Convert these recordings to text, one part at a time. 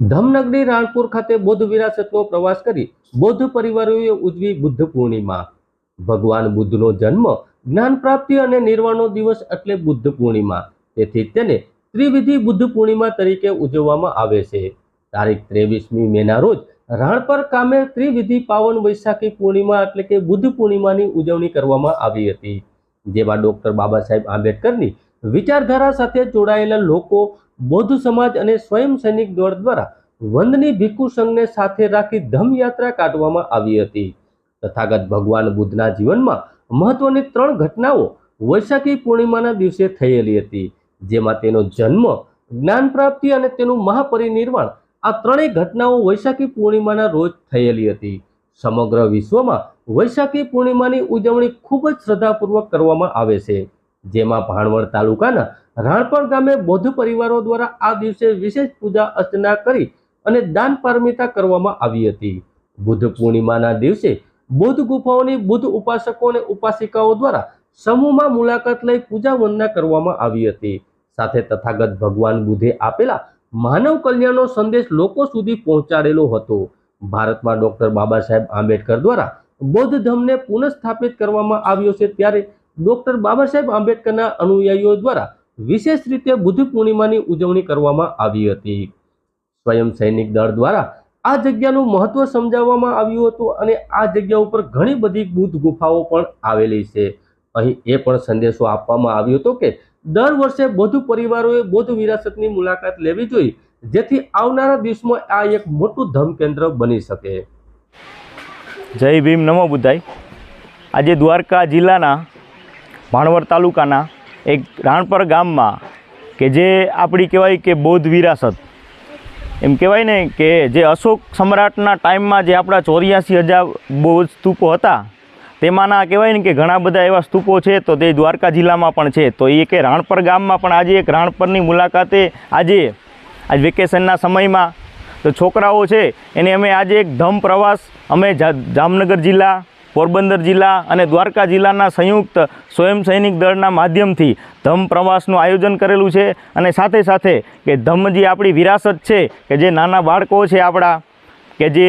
ધમનગરી રાણપુર ખાતે બૌદ્ધ વિરાસતનો પ્રવાસ કરી બૌદ્ધ પરિવારોએ ઉજવી બુદ્ધ પૂર્ણિમા. ભગવાન બુદ્ધનો જન્મ જ્ઞાન પ્રાપ્તિ અને નિર્વાણનો દિવસ એટલે બુદ્ધ પૂર્ણિમા. તેથી તેને ત્રિવિધિ બુદ્ધ પૂર્ણિમા તરીકે ઉજવવામાં આવે છે. તારીખ ત્રેવીસમી મેના રોજ રાણપર કામે ત્રિવિધિ પાવન વૈશાખી પૂર્ણિમા એટલે કે બુદ્ધ પૂર્ણિમાની ઉજવણી કરવામાં આવી હતી. જેમાં ડોક્ટર બાબા સાહેબ આંબેડકરની વિચારધારા સાથે જોડાયેલા લોકો બૌદ્ધ સમાજ અને સ્વયં સૈનિક દળ દ્વારા વંદની ભિક્ષુ સંઘને સાથે રાખી ધમયાત્રા કાઢવામાં આવી હતી. તથાગત ભગવાન બુદ્ધના જીવનમાં મહત્વની ત્રણ ઘટનાઓ વૈશાખી પૂર્ણિમાના દિવસે થયેલી હતી, જેમાં તેનો જન્મ, જ્ઞાન પ્રાપ્તિ અને તેનું મહાપરિનિર્વાણ આ ત્રણેય ઘટનાઓ વૈશાખી પૂર્ણિમાના રોજ થયેલી હતી. સમગ્ર વિશ્વમાં વૈશાખી પૂર્ણિમાની ઉજવણી ખૂબ જ શ્રદ્ધાપૂર્વક કરવામાં આવે છે. જેમાં ભાણવડ તાલુકાના રાણપણ ગામે બૌદ્ધ પરિવારો દ્વારા આ દિવસે વિશેષ પૂજા અર્ચના કરી અને દાન પારમિતા કરવામાં આવી હતી. બુદ્ધ પૂર્ણિમાના દિવસે બુદ્ધ ગુફાઓની બુદ્ધ ઉપાસકો અને ઉપાસિકાઓ દ્વારા સમૂહમાં મુલાકાત લઈ પૂજા વંદના કરવામાં આવી હતી. સાથે તથાગત ભગવાન બુદ્ધે આપેલા માનવ કલ્યાણનો સંદેશ લોકો સુધી પહોંચાડેલો હતો. ભારતમાં ડોક્ટર બાબા સાહેબ આંબેડકર દ્વારા બૌદ્ધ ધર્મને પુનઃસ્થાપિત કરવામાં આવ્યો છે ત્યારે ડોક્ટર બાબા સાહેબ આંબેડકરના અનુયાયીઓ દ્વારા વિશેષ રીતે બુદ્ધ પૂર્ણિમાની ઉજવણી કરવામાં આવી હતી. સ્વયં સૈનિક દળ દ્વારા આ જગ્યાનું મહત્વ સમજાવવામાં આવ્યું હતું અને આ જગ્યા ઉપર ઘણી બધી બુદ્ધ ગુફાઓ પણ આવેલી છે. અહીં એ પણ સંદેશો આપવામાં આવ્યો હતો કે દર વર્ષે બૌદ્ધ પરિવારોએ બૌદ્ધ વિરાસતની મુલાકાત લેવી જોઈએ, જેથી આવનારા દિવસમાં આ એક મોટું ધમ કેન્દ્ર બની શકે. જય ભીમ નમો બુદ્ધાય. આજે દ્વારકા જિલ્લાના ભાણવડ તાલુકાના એક રાણપર ગામમાં કે જે આપણી કહેવાય કે બૌદ્ધ વિરાસત. એમ કહેવાય ને કે જે અશોક સમ્રાટના ટાઈમમાં જે આપણા ચોર્યાસી હજાર બૌદ્ધ સ્તૂપો હતા, તેમાંના કહેવાય ને કે ઘણા બધા એવા સ્તૂપો છે, તો તે દ્વારકા જિલ્લામાં પણ છે. તો એ કે રાણપર ગામમાં પણ આજે એક રાણપરની મુલાકાતે આજે, આજ વેકેશનના સમયમાં, તો છોકરાઓ છે, એને અમે આજે એક ધમ પ્રવાસ, અમે જામનગર જિલ્લા પોરબંદર જિલ્લા અને દ્વારકા જિલ્લાના સંયુક્ત સ્વયં સૈનિક દળના માધ્યમથી ધમ પ્રવાસનું આયોજન કરેલું છે અને સાથે સાથે કે ધમ જે આપણી વિરાસત છે કે જે નાના બાળકો છે આપણા, કે જે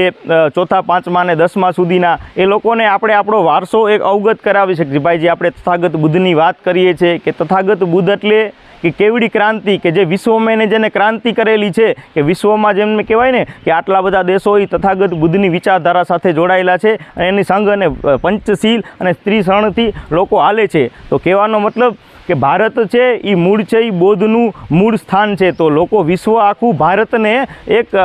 ચોથા, પાંચમા અને દસમા સુધીના, એ લોકોને આપણે આપણો વારસો એક અવગત કરાવી શકીએ. ભાઈ, જે આપણે તથાગત બુદ્ધની વાત કરીએ છીએ કે તથાગત બુદ્ધ એટલે કે કેવડી ક્રાંતિ કે જે વિશ્વમાં એને જેને ક્રાંતિ કરેલી છે, કે વિશ્વમાં જેમને કહેવાય ને કે આટલા બધા દેશો એ તથાગત બુદ્ધની વિચારધારા સાથે જોડાયેલા છે અને એની સંઘ અને પંચશીલ અને સ્ત્રી શરણથી લોકો હાલે છે. તો કહેવાનો મતલબ કે ભારત છે એ મૂળ છે એ બૌદ્ધનું મૂળ સ્થાન છે. તો લોકો વિશ્વ આખું ભારતને એક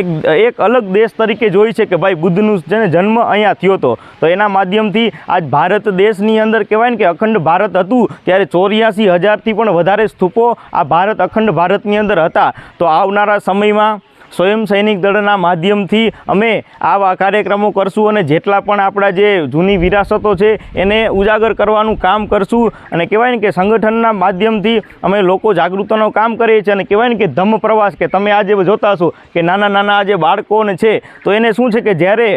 એક એક અલગ દેશ તરીકે જોઈ છે કે ભાઈ બુદ્ધનું છે ને જન્મ અહીંયા થયો હતો તો એના માધ્યમથી આજ ભારત દેશની અંદર કહેવાય ને કે અખંડ ભારત હતું, ત્યારે ચોર્યાસી હજારથી પણ વધારે સ્તૂપો આ ભારત, અખંડ ભારતની અંદર હતા. તો આવનારા સમયમાં સ્વયં સૈનિક દળના માધ્યમથી અમે આવા કાર્યક્રમો કરશું અને જેટલા પણ આપણા જે જૂની વિરાસતો છે, એને ઉજાગર કરવાનું કામ કરશું. અને કહેવાય ને કે સંગઠનના માધ્યમથી અમે લોકો જાગૃતનો કામ કરીએ છીએ. અને કહેવાય ને કે ધમ્મ પ્રવાસ કે તમે આજે જોતા છો કે નાના નાના જે બાળકોને છે, તો એને શું છે કે જ્યારે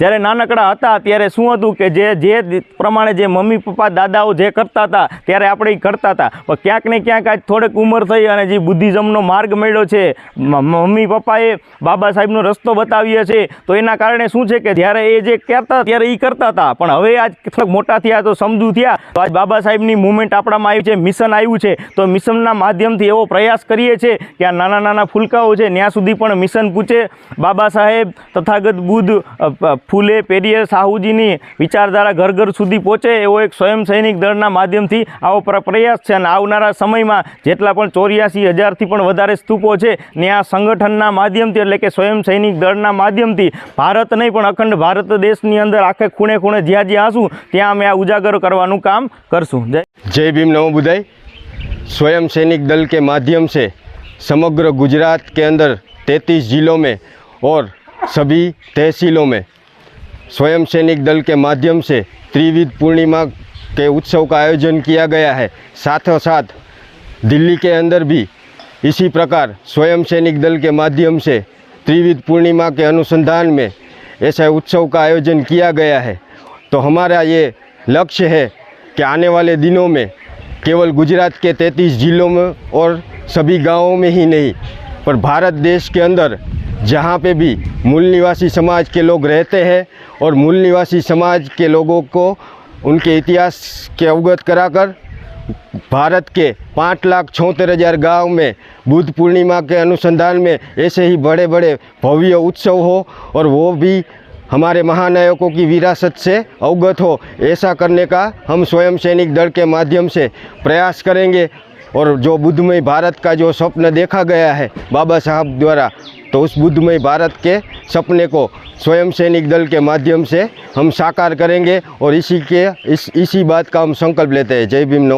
જ્યારે નાનકડા હતા, ત્યારે શું હતું કે જે જે પ્રમાણે જે મમ્મી, પપ્પા, દાદાઓ જે કરતા હતા, ત્યારે આપણે એ કરતા હતા. પણ ક્યાંક ને ક્યાંક આજ થોડીક ઉંમર થઈ અને જે બુદ્ધિઝમનો માર્ગ મળ્યો છે મમ્મી, પપ્પાએ બાબા સાહેબનો રસ્તો બતાવ્યો છે, તો એના કારણે શું છે કે જ્યારે એ જે કહેતા, ત્યારે એ કરતા હતા. પણ હવે આજ થોડાક મોટા થયા તો સમજુ થયા. તો આજ બાબા સાહેબની મુવમેન્ટ આપણામાં આવી છે, મિશન આવ્યું છે. તો મિશનના માધ્યમથી એવો પ્રયાસ કરીએ છીએ કે આ નાના નાના ફૂલકાઓ છે, ત્યાં સુધી પણ મિશન પૂછે. બાબા સાહેબ તથાગત બુદ્ધ ફૂલે પેરિયર સાહુજીની વિચારધારા ઘર ઘર સુધી પહોંચે એવો એક સ્વયં સૈનિક દળના માધ્યમથી આવો પ્ર- પ્રયાસ છે અને આવનારા સમયમાં જેટલા પણ ચોર્યાસી હજારથી પણ વધારે સ્તૂપો છે ને આ સંગઠનના માધ્યમથી એટલે કે સ્વયં સૈનિક દળના માધ્યમથી ભારત નહીં પણ અખંડ ભારત દેશની અંદર આખે ખૂણે ખૂણે જ્યાં જ્યાં હશું ત્યાં અમે આ ઉજાગર કરવાનું કામ કરશું જય जय भीम नमो बुदाई स्वयं सैनिक दल के माध्यम से समग्र गुजरात के अंदर तैंतीस जिलों में और सभी तहसीलों में स्वयं सैनिक दल के माध्यम से त्रिविध पूर्णिमा के उत्सव का आयोजन किया गया है। साथों साथ दिल्ली के अंदर भी इसी प्रकार स्वयं सैनिक दल के माध्यम से त्रिविध पूर्णिमा के अनुसंधान में ऐसा उत्सव का आयोजन किया गया है। तो हमारा ये लक्ष्य है कि आने वाले दिनों में केवल गुजरात के 33 जिलों में और सभी गाँवों में ही नहीं, पर भारत देश के अंदर जहाँ पे भी मूल निवासी समाज के लोग रहते हैं और मूल निवासी समाज के लोगों को उनके इतिहास के अवगत कराकर भारत के पाँच लाख छोहत्तर हज़ार गाँव में बुद्ध पूर्णिमा के अनुसंधान में ऐसे ही बड़े बड़े भव्य उत्सव हो और वो भी हमारे महानायकों की विरासत से अवगत हो। ऐसा करने का हम स्वयं सैनिक दल के माध्यम से प्रयास करेंगे। और जो बुद्धमय भारत का जो स्वप्न देखा गया है बाबा साहब द्वारा तो उस बुद्धमय भारत के सपने को स्वयं सैनिक दल के माध्यम से हम साकार करेंगे और इसी के, इस, इसी बात का हम संकल्प लेते हैं। जय भीम नौ